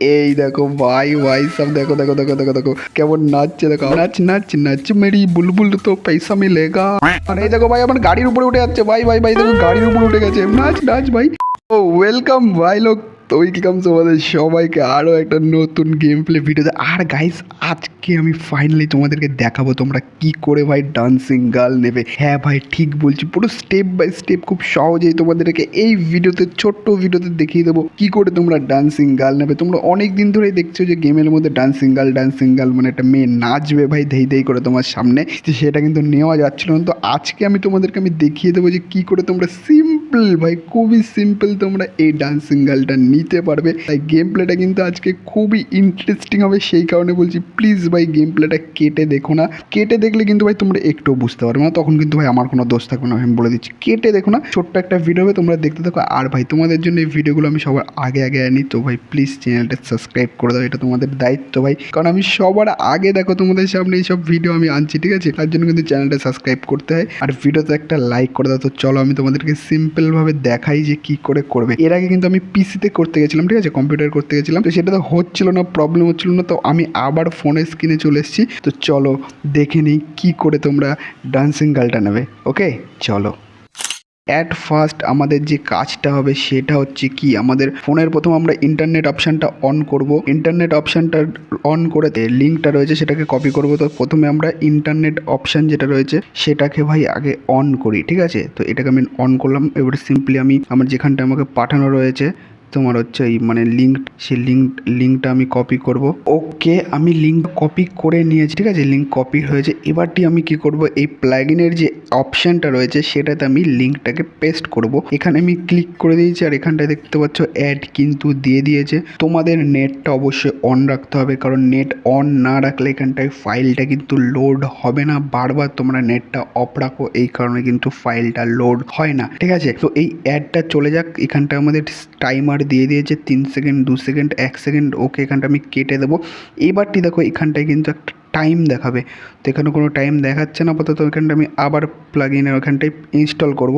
এই দেখো, ভাই ভাই, সব দেখো দেখো দেখো দেখো দেখো। কেমন নাচছে, দেখো। নাচ নাচ নাচ মেরি, বুলবুল তো পয়সা মিলেগা। আর এই দেখো, ভাই, আমার গাড়ির উপরে উঠে যাচ্ছে। ভাই ভাই ভাই, দেখো, গাড়ির উপরে উঠে গেছে। নাচ নাচ, ভাই। ও ওয়েলকাম ভাই, লোক। তো ওয়েলকাম তোমাদের সবাইকে আরও একটা নতুন গেম প্লে ভিডিওতে আর গাইস আজকে আমি ফাইনালি তোমাদেরকে দেখাবো তোমরা কি করে ভাই ডান্সিং গার্ল নেবে। হ্যাঁ ভাই, ঠিক বলছি, পুরো স্টেপ বাই স্টেপ খুব সহজেই তোমাদেরকে এই ভিডিওতে ছোট্ট ভিডিওতে দেখিয়ে দেবো কি করে তোমরা ডান্সিং গার্ল নেবে। তোমরা অনেক দিন ধরেই দেখছ যে গেমের মধ্যে ডান্সিং গার্ল ডান্সিং গার্ল মানে একটা মেয়ে নাচবে ভাই ধেই ধেই করে তোমার সামনে। সেটা কিন্তু নেওয়া যাচ্ছিল না। তো আজকে আমি তোমাদেরকে আমি দেখিয়ে দেবো যে কি করে তোমরা সিম্পল ভাই, খুবই সিম্পল তোমরা এই ডান্সিং গার্লটা নিতে পারবে। তাই গেম প্লেটা কিন্তু আজকে খুবই ইন্টারেস্টিং হবে, সেই কারণে বলছি প্লিজ ভাই গেম প্লেটা কেটে দেখো না। কেটে দেখলে কিন্তু ভাই তোমরা একটু বুঝতে পারবে না, তখন কিন্তু ভাই আমার কোনো দোষ থাকবে না, আমি বলে দিচ্ছি। কেটে দেখো না, ছোট্ট একটা ভিডিও হবে, তোমরা দেখতে থাকো। আর ভাই, তোমাদের জন্য এই ভিডিওগুলো আমি সবার আগে আগে আনি, তো ভাই প্লিজ চ্যানেলটা সাবস্ক্রাইব করে দাও, এটা তোমাদের দায়িত্ব ভাই। কারণ আমি সবার আগে দেখো তোমাদের সামনে এইসব ভিডিও আমি আনছি, ঠিক আছে? তার জন্য কিন্তু চ্যানেলটা সাবস্ক্রাইব করতে হয়। আর ভিডিওতে একটা লাইক করে দাও, তো চলো আমি তোমাদেরকে সিম্পলভাবে দেখাই যে কি করে করবে। এর আগে কিন্তু আমি পিসিতে করতে গেছিলাম, ঠিক আছে? কম্পিউটার করতে গেছিলাম। তো সেটা তো হচ্ছিল না প্রবলেম হচ্ছিল না, তো আমি আবার ফোনের স্ক্রিনে চলে এসেছি। তো চলো দেখে নিই কী করে তোমরা ডান্সিং গার্লটা নেবে ওকে চলো। অ্যাট ফার্স্ট আমাদের যে কাজটা হবে সেটা হচ্ছে কি? আমাদের ফোনের প্রথম আমরা ইন্টারনেট অপশানটা অন করব। ইন্টারনেট অপশানটা অন করে লিঙ্কটা রয়েছে সেটাকে কপি করব। তো প্রথমে আমরা ইন্টারনেট অপশান যেটা রয়েছে সেটাকে ভাই আগে অন করি, ঠিক আছে? তো এটাকে আমি অন করলাম। এবার সিম্পলি আমি আমার যেখানটা আমাকে পাঠানো রয়েছে তোমার হচ্ছে এই মানে লিঙ্ক সেই লিঙ্ক লিঙ্কটা আমি কপি করব। ওকে আমি লিঙ্ক কপি করে নিয়েছি, ঠিক আছে? লিঙ্ক কপি হয়েছে। এবারটি আমি কি করব? এই প্লাগইনের যে অপশানটা রয়েছে, সেটাতে আমি লিঙ্কটাকে পেস্ট করব। এখানে আমি ক্লিক করে দিয়েছি, আর এখানটায় দেখতে পাচ্ছ অ্যাড কিন্তু দিয়ে দিয়েছে। তোমাদের নেটটা অবশ্যই অন রাখতে হবে, কারণ নেট অন না রাখলে এখানটায় ফাইলটা কিন্তু লোড হবে না। বারবার তোমরা নেটটা অফ রাখো, এই কারণে কিন্তু ফাইলটা লোড হয় না, ঠিক আছে? তো এই অ্যাডটা চলে যাক। এখানটা আমাদের টাইমার দিয়ে দিয়েছে, তিন সেকেন্ড দু সেকেন্ড এক সেকেন্ড ওকে এখানটা আমি কেটে দেবো। এবারটি দেখো, এখানটায় কিন্তু একটা টাইম দেখাবে। তো এখানে কোনো টাইম দেখাচ্ছে না, আপাতত ওইখানটা আমি আবার প্লাগ ইনের ওখানটায় ইনস্টল করব।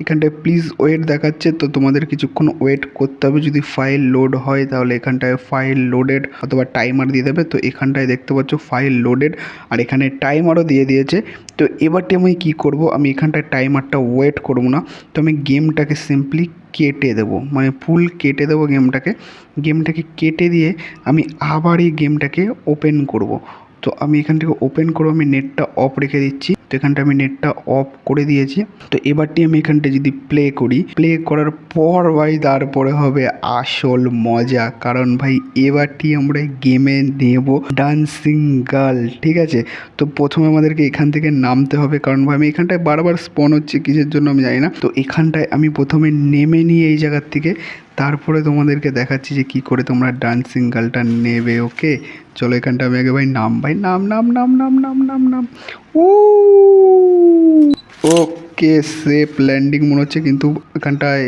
এখানটায় প্লিজ ওয়েট দেখাচ্ছে। তো তোমাদের কিছুক্ষণ ওয়েট করতে হবে। যদি ফাইল লোড হয়, তাহলে এখানটায় ফাইল লোডেড অথবা টাইমার দিয়ে দেবে। তো এখানটায় দেখতে পাচ্ছ ফাইল লোডেড আর এখানে টাইমারও দিয়ে দিয়েছে। তো এবারটি আমি কী করব? আমি এখানটায় টাইমারটা ওয়েট করব না। তো আমি গেমটাকে সিম্পলি কেটে দেবো। মানে ফুল কেটে দেবো গেমটাকে গেমটাকে কেটে দিয়ে আমি আবার এই গেমটাকে ওপেন করব। তো আমি এখান থেকে ওপেন করব আমি নেটটা অফ রেখে দিচ্ছি। তো এখানটা আমি নেটটা অফ করে দিয়েছি। তো এবারটি আমি এখানটা যদি প্লে করি প্লে করার পর ভাই তারপরে হবে আসল মজা। কারণ ভাই এবারটি আমরা গেমে নেব ডান্সিং গার্ল ঠিক আছে? তো প্রথমে আমাদেরকে এখান থেকে নামতে হবে। কারণ ভাই আমি এখানটায় বারবার স্পন হচ্ছে, কিসের জন্য আমি জানি না। তো এখানটায় আমি প্রথমে নেমে নিয়ে এই জায়গার থেকে। তারপরে তোমাদেরকে দেখাচ্ছি যে কি করে তোমরা ডান্সিং গার্লটা নেবে ওকে চলো এখানটা আমি আগে ভাই নাম ভাই নাম নাম নাম নাম নাম নাম নাম। ও ওকে সেফ ল্যান্ডিং মনে হচ্ছে, কিন্তু এখানটায়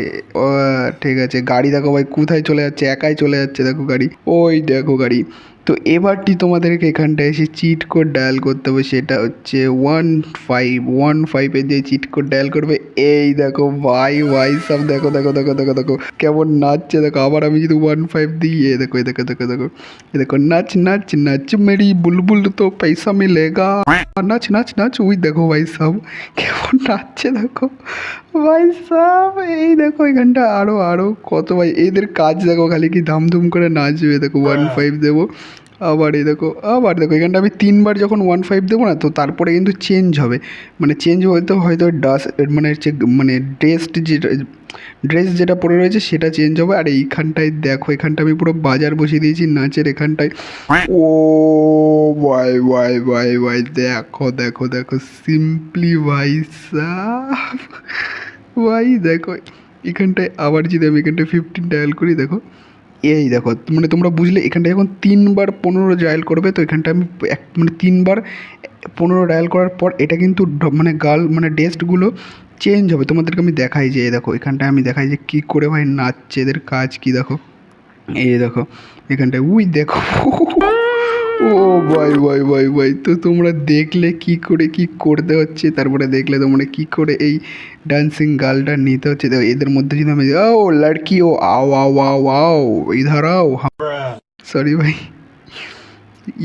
ঠিক আছে। গাড়ি দেখো ভাই, কোথায় চলে যাচ্ছে? একাই চলে যাচ্ছে, দেখো গাড়ি। ওই দেখো গাড়ি। তো এবারটি তোমাদেরকে এখানটায় এসে চিট কোড ডায়াল করতে হবে, সেটা হচ্ছে ওয়ান ফাইভ ওয়ান ফাইভে যে চিট কোড ডায়াল করবে, এই দেখো, ভাই ভাই, সব দেখো দেখো দেখো দেখো দেখো, কেমন নাচছে, দেখো, আবার আমি যদি ওয়ান ফাইভ দিই এ দেখো এ দেখো দেখো দেখো এ দেখো, নাচ নাচ নাচ, মেরি বুলবুল তো পয়সা মিলেগা। নাচ নাচ নাচ, ওই দেখো, ভাই, সব, কেমন নাচছে, দেখো, ভাই, সব, এই দেখো, এখানটা আরও আরও কত, ভাই, এদের কাজ, দেখো, খালি কি ধামধুম করে নাচবে, দেখো ওয়ান ফাইভ দেবো। আবার এই দেখো, আবার দেখো, এখানটা আমি তিনবার যখন ওয়ান ফাইভ দেবো না, তো তারপরে কিন্তু চেঞ্জ হবে। মানে চেঞ্জ হয়তো হয়তো ডাস মানে হচ্ছে মানে ড্রেস যেটা ড্রেস যেটা পরে রয়েছে সেটা চেঞ্জ হবে। আর এইখানটায় দেখো, এখানটা আমি পুরো বাজার বসিয়ে দিয়েছি, নাচের এখানটায়। ও ভাই ভাই ভাই ভাই, দেখো দেখো দেখো সিম্পলি ভাই সাহ ভাই, দেখো, এখানটায় আবার যদি আমি এখানটায় ফিফটিন ডায়াল করি, দেখো এই দেখো মানে তোমরা বুঝলে এখানটা যখন তিনবার পনেরো ডায়াল করবে, তো এখানটা আমি এক মানে তিনবার পনেরো ডায়াল করার পর এটা কিন্তু মানে গাল মানে ডেস্টগুলো চেঞ্জ হবে। তোমাদেরকে আমি দেখাই যে দেখো, এখানটায় আমি দেখাই যে কী করে ভাই নাচছে, এদের কাজ কী দেখো। এই দেখো, এখানটায়, উই দেখো। ও ভাই ভাই ভাই ভাই, তো তোমরা দেখলে কি করে কি করতে হচ্ছে? তারপরে দেখলে তোমরা কি করে এই ডান্সিং গার্লটা নিতে হচ্ছে? দেখো এদের মধ্যে যদি আমি ও, লড়কি, ও, আও আও আও আও, ইধার আও সরি ভাই।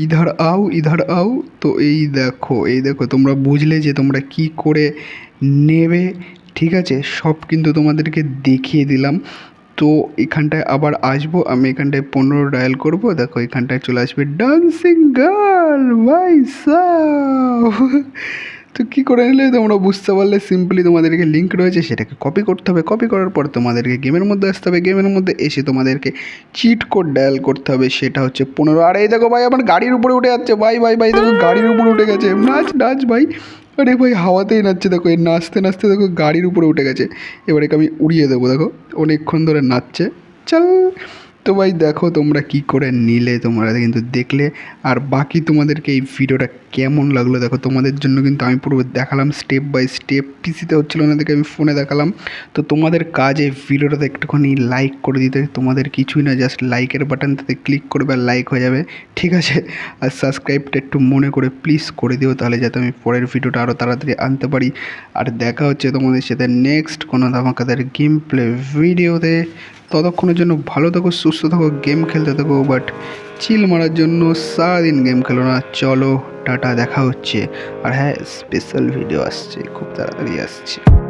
ইধার আও ইধার আও, তো এই দেখো এই দেখো, তোমরা বুঝলে যে তোমরা কি করে নেবে, ঠিক আছে? সব কিন্তু তোমাদেরকে দেখিয়ে দিলাম। তো এখানটায় আবার আসব, আমি এখানটায় পনেরো ডায়াল করব, দেখো এখানটায় চলে আসবে ডান্সিং গার্ল ভাই তো কী করে নিলে তোমরা বুঝতে পারলে সিম্পলি তোমাদেরকে লিঙ্ক রয়েছে সেটাকে কপি করতে হবে। কপি করার পর তোমাদেরকে গেমের মধ্যে আসতে হবে। গেমের মধ্যে এসে তোমাদেরকে চিট কোড ডায়াল করতে হবে, সেটা হচ্ছে পনেরো। আর, এই দেখো ভাই, আমার গাড়ির উপরে উঠে যাচ্ছে। ভাই ভাই ভাই, দেখো গাড়ির উপরে উঠে গেছে। নাচ নাচ, ভাই। আরে ভাই, হাওয়াতেই নাচছে, দেখো এই নাচতে নাচতে দেখো গাড়ির উপরে উঠে গেছে। এবারে আমি উড়িয়ে দেবো, দেখো। অনেকক্ষণ ধরে নাচছে। চল। তো ভাই দেখো তোমরা কি করে নিলে, তোমরা কিন্তু দেখলে। আর বাকি তোমাদেরকে এই ভিডিওটা কেমন লাগল দেখো, তোমাদের জন্য কিন্তু আমি পুরো দেখালাম স্টেপ বাই স্টেপ পিসিতে হচ্ছিল না আমি ফোনে দেখালাম। তো তোমাদের কাজ এই ভিডিওটাতে একটুখানি লাইক করে দিতে, তোমাদের কিছুই না জাস্ট লাইকের বাটনটাতে ক্লিক করবে আর লাইক হয়ে যাবে। ঠিক আছে? আর সাবস্ক্রাইবটা একটু মনে করে প্লিজ করে দিও, তাহলে যাতে আমি পরের ভিডিওটা আরও তাড়াতাড়ি আনতে পারি। আর দেখা হচ্ছে তোমাদের সাথে নেক্সট কোনো ধামাকাদের গেম প্লে ভিডিওতে ততক্ষণের জন্য ভালো থাকো, সুস্থ থাকো গেম খেলতে থাকো বাট চিল মারার জন্য সারাদিন গেম খেলো না। চলো, টাটা, দেখা হচ্ছে। আর হ্যাঁ স্পেশাল ভিডিও আসছে, খুব তাড়াতাড়ি আসছে।